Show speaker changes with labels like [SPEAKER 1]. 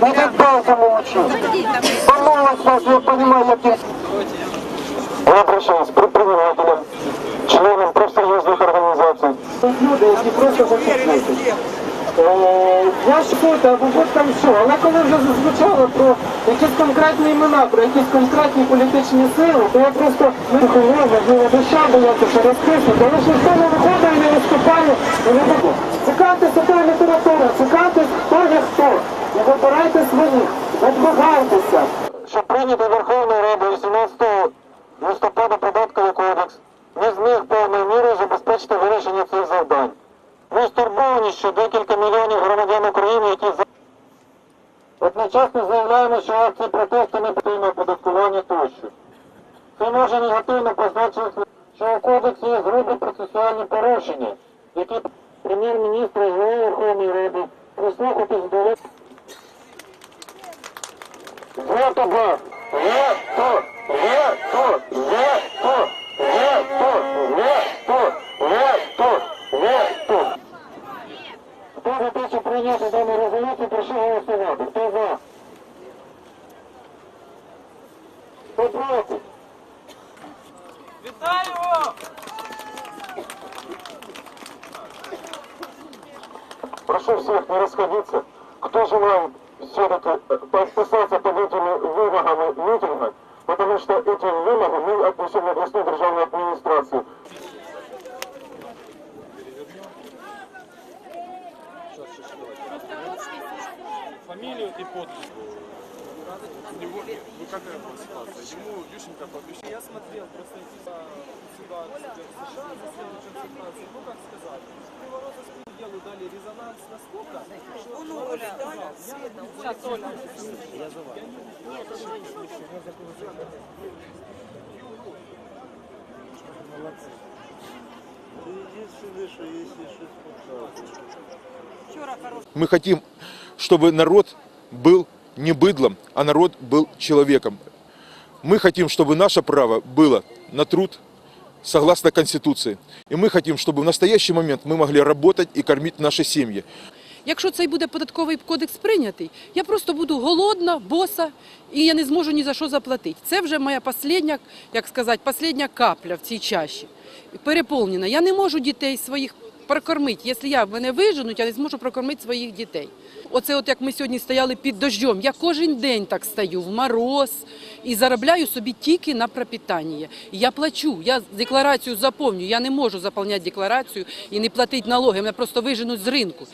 [SPEAKER 1] Навіть базову учу. Помолиться, я понимаю, якісь
[SPEAKER 2] Я обращаюсь к предпринимателям, членам профсоюзных организаций.
[SPEAKER 1] люди, які просто хочуть жити. Е, Я ж або там що, але коли вже зазвучало про якісь конкретні імена, про якісь конкретні політичні сили, то я просто виховую, можливо, душа бояться, що розписувати, але ж ніхто не виходить і не виступає, і не буде. Цікавтеся тою літературою, цікавтесь, хто
[SPEAKER 2] Стурбовані, що декілька мільйонів громадян України, які. Одночасно заявляємо, що акції протесту не потрібно оподаткування тощо. Це може негативно позначити, що у кодексі є грубі процесуальні порушення, які прем'єр-міністр і голова Верховної Ради прислухатись до Вето, ба! Вето! Щоб прийняти дану резолюцію, прошу голосувати. Хто за? Хто проти?
[SPEAKER 3] Вітаю!
[SPEAKER 2] Прошу всех не расходиться. Кто желает все-таки э, подписаться под этими вымогами митинга, потому что эти вымоги мы отнесем в областную державную администрацию.
[SPEAKER 3] Фамилию и подпись. У него, ну какая была ситуация? Ему Ющенко пообещал.
[SPEAKER 4] Я смотрел просто а, сюда, сюда, в США, засели концентрации. Ну, как сказать, привороты с делу дали резонанс настолько, что... Ну, Оля, Оля, Света, сейчас Оля. Я за вами.
[SPEAKER 5] Единственное, что если что
[SPEAKER 6] Мы хотим, чтобы народ был не быдлом, а народ был человеком. Мы хотим, чтобы наше право было на труд согласно Конституции. И мы хотим, чтобы в настоящий момент мы могли работать и кормить наши семьи.
[SPEAKER 7] Якщо цей буде податковий кодекс прийнятий, я просто буду голодна, боса, і я не зможу ні за що заплатити. Це вже моя остання, як сказати, остання капля в цій чаші. Переповнена. Я не можу дітей своїх прокормити. Якщо я мене виженуть, я не зможу прокормити своїх дітей. Оце от як ми сьогодні стояли під дождем. Я кожен день так стою в мороз і заробляю собі тільки на пропитання. Я плачу, я декларацію заповнюю. Я не можу заповняти декларацію і не платити налоги. Мене просто виженуть з ринку.